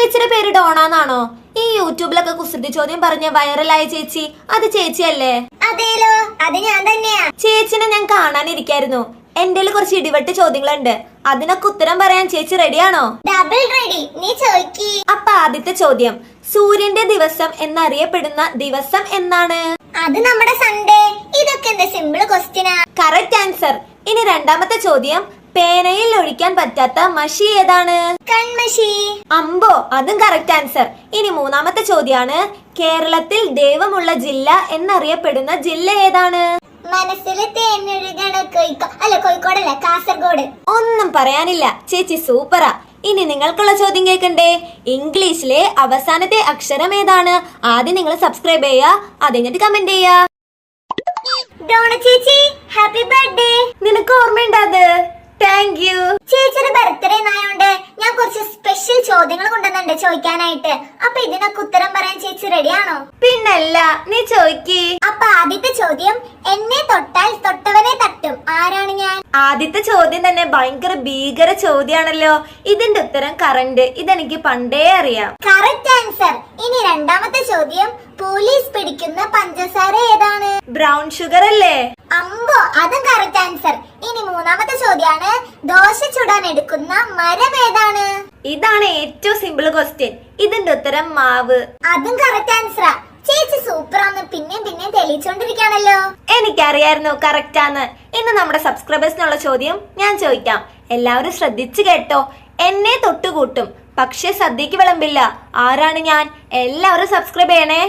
ചേച്ചിയുടെ പേര് ഡോണാന്നാണോ? ഈ യൂട്യൂബിലൊക്കെ കുസൃതി ചോദ്യം പറഞ്ഞ വൈറലായ ചേച്ചി അത് ചേച്ചിയല്ലേ? അതേലോ അത് ഞാൻ തന്നെയാ. ചേച്ചിനെ ഞാൻ കാണാനിരിക്കായിരുന്നു. എന്റെ കുറച്ച് ഇടിവെട്ട് ചോദ്യങ്ങളുണ്ട്. അതിനൊക്കെ ഉത്തരം പറയാൻ ചേച്ചി റെഡിയാണോ? ഡബിൾ റെഡി നീ ചോദിക്കി അപ്പൊ ആദ്യത്തെ ചോദ്യം. സൂര്യന്റെ ദിവസം എന്നറിയപ്പെടുന്ന ദിവസം എന്നാണ്? അത് നമ്മുടെ സൺഡേ ഇതൊക്കെ എന്താ സിമ്പിൾ ക്വസ്റ്റ്യനാ കറക്റ്റ് ആൻസർ ഇനി രണ്ടാമത്തെ ചോദ്യം. പേനയിൽ ഒഴിക്കാൻ പറ്റാത്ത മഷി ഏതാണ്? കൺമഷി. അമ്പോ അതും കറക്റ്റ് ആൻസർ ഇനി മൂന്നാമത്തെ ചോദ്യമാണ് കേരളത്തിൽ ദൈവമുള്ള ജില്ല എന്നറിയപ്പെടുന്ന ജില്ല ഏതാണ്? തേനൊഴുകണ അല്ല കോഴിക്കോടല്ല കാസർഗോഡ്. ഒന്നും പറയാനില്ല. ചേച്ചി സൂപ്പറാ. ഇനി നിങ്ങൾക്കുള്ള ചോദ്യം കേൾക്കണ്ടേ? ഇംഗ്ലീഷിലെ അവസാനത്തെ അക്ഷരം ഏതാണ്? ആദ്യം നിങ്ങൾ സബ്സ്ക്രൈബ് ചെയ്യുക അത് കഴിഞ്ഞിട്ട് കമന്റ് ചെയ്യുക. ഡോണ ചേച്ചി ഹാപ്പി ബർത്ത്ഡേ. നിനക്ക് ഓർമ്മയുണ്ടോ അത്? താങ്ക് യു ചേച്ചിയുടെ ബർത്ത്ഡേ ആയതുകൊണ്ട് ഞാൻ കുറച്ച് സ്പെഷ്യൽ ചോദ്യങ്ങൾ കൊണ്ടുവന്നുണ്ട് ചോദിക്കാനായിട്ട്. അപ്പൊ ഇതിനൊക്കെ ഉത്തരം പറയാൻ ചേച്ചി റെഡിയാണോ പിന്നല്ല നീ ചോയ്ക്ക്. അപ്പൊ ആദ്യത്തെ ചോദ്യം എന്നെ തൊട്ടാൽ തൊട്ടവനെ തട്ടും. ആരാണ് ഞാൻ? ആദ്യത്തെ ചോദ്യം തന്നെ ഭയങ്കര ഭീകര ചോദ്യാണല്ലോ. ഇതിന്റെ ഉത്തരം കറണ്ട് ഇതെനിക്ക് പണ്ടേ അറിയാം. കറക്റ്റ് ആൻസർ ഇനി രണ്ടാമത്തെ ചോദ്യം പോലീസ് പിടിക്കുന്ന പഞ്ചസാര ഏതാണ്? ബ്രൗൺ ഷുഗർ അല്ലേ? അമ്പോ അതും കറക്റ്റ് ആൻസർ ഇനി മൂന്നാമത്തെ ചോദ്യമാണ് ദോശ ചുടാൻ എടുക്കുന്ന മരം ഏതാണ്? ഇതാണ് ഏറ്റവും സിമ്പിൾ ക്വസ്റ്റ്യൻ ഇതിന്റെ ഉത്തരം മാവ്. അതും കറക്റ്റ് ആൻസറാ ചേച്ചി സൂപ്പറാന്ന് പിന്നെ പിന്നെ തെളിയിച്ചോണ്ടിരിക്കാണല്ലോ എനിക്കറിയായിരുന്നു കറക്റ്റ് ആണ് ഇന്ന് നമ്മുടെ സബ്സ്ക്രൈബേഴ്സിനുള്ള ചോദ്യം ഞാൻ ചോദിക്കാം. എല്ലാവരും ശ്രദ്ധിച്ചു കേട്ടോ. എന്നെ തൊട്ടുകൂട്ടും. പക്ഷെ സദ്യക്ക് വിളമ്പില്ല. ആരാണ് ഞാൻ? എല്ലാവരും സബ്സ്ക്രൈബ് ചെയ്യണേ.